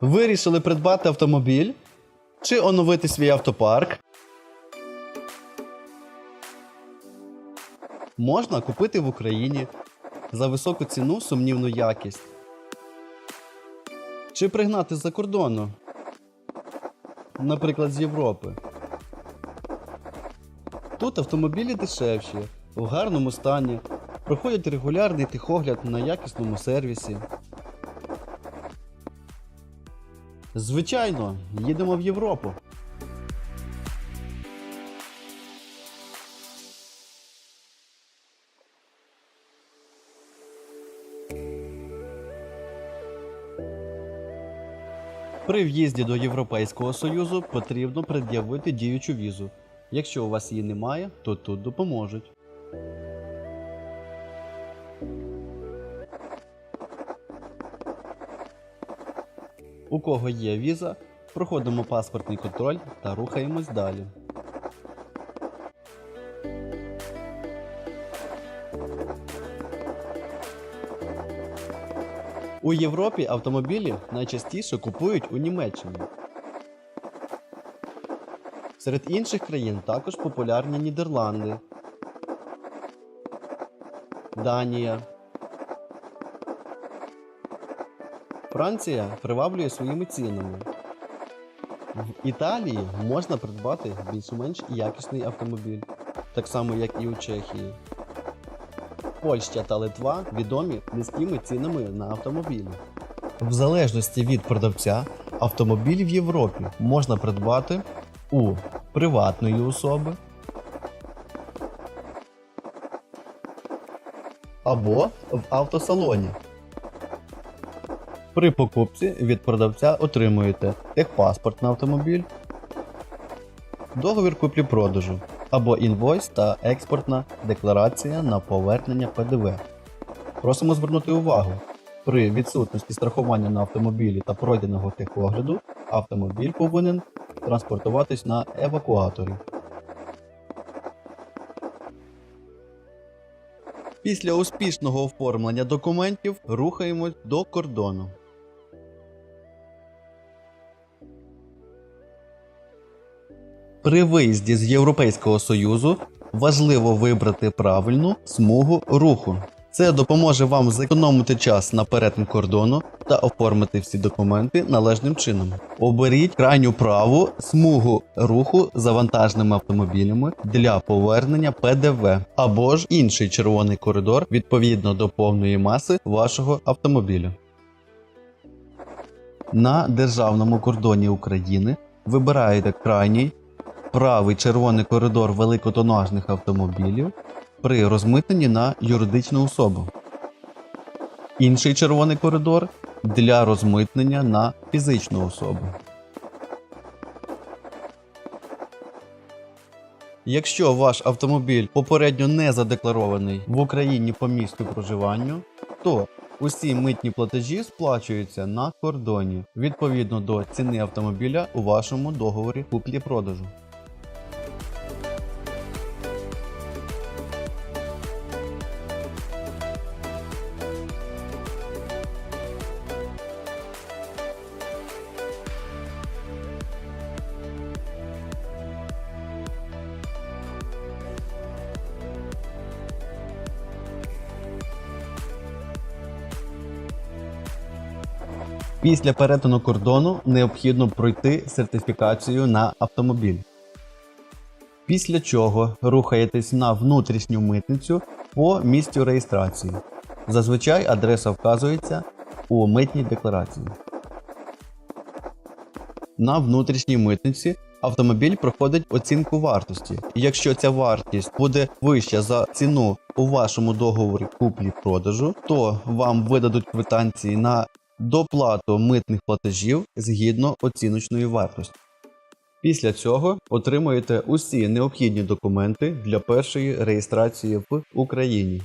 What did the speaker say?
Вирішили придбати автомобіль чи оновити свій автопарк. Можна купити в Україні за високу ціну сумнівну якість. Чи пригнати з-за кордону, наприклад, з Європи. Тут автомобілі дешевші, в гарному стані, проходять регулярний техогляд на якісному сервісі. Звичайно, їдемо в Європу. При в'їзді до Європейського Союзу потрібно пред'явити діючу візу. Якщо у вас її немає, то тут допоможуть. У кого є віза, проходимо паспортний контроль та рухаємось далі. У Європі автомобілі найчастіше купують у Німеччині. Серед інших країн також популярні Нідерланди, Данія. Франція приваблює своїми цінами. В Італії можна придбати більш-менш якісний автомобіль, так само як і у Чехії. Польща та Литва відомі низькими цінами на автомобілі. В залежності від продавця, автомобіль в Європі можна придбати у приватної особи або в автосалоні. При покупці від продавця отримуєте техпаспорт на автомобіль, договір куплі-продажу або інвойс та експортна декларація на повернення ПДВ. Просимо звернути увагу. При відсутності страхування на автомобілі та пройденого техогляду автомобіль повинен транспортуватись на евакуаторі. Після успішного оформлення документів рухаємось до кордону. При виїзді з Європейського Союзу важливо вибрати правильну смугу руху. Це допоможе вам зекономити час на перетин кордону та оформити всі документи належним чином. Оберіть крайню праву смугу руху за вантажними автомобілями для повернення ПДВ або ж інший червоний коридор відповідно до повної маси вашого автомобіля. На державному кордоні України вибираєте крайній правий червоний коридор великотонажних автомобілів при розмитненні на юридичну особу. Інший червоний коридор для розмитнення на фізичну особу. Якщо ваш автомобіль попередньо не задекларований в Україні по місту проживанню, то усі митні платежі сплачуються на кордоні відповідно до ціни автомобіля у вашому договорі куплі-продажу. Після перетину кордону необхідно пройти сертифікацію на автомобіль. Після чого рухаєтесь на внутрішню митницю по місцю реєстрації. Зазвичай адреса вказується у митній декларації. На внутрішній митниці автомобіль проходить оцінку вартості. Якщо ця вартість буде вища за ціну у вашому договорі куплі-продажу, то вам видадуть квитанції на доплату митних платежів згідно оціночної вартості. Після цього отримуєте усі необхідні документи для першої реєстрації в Україні.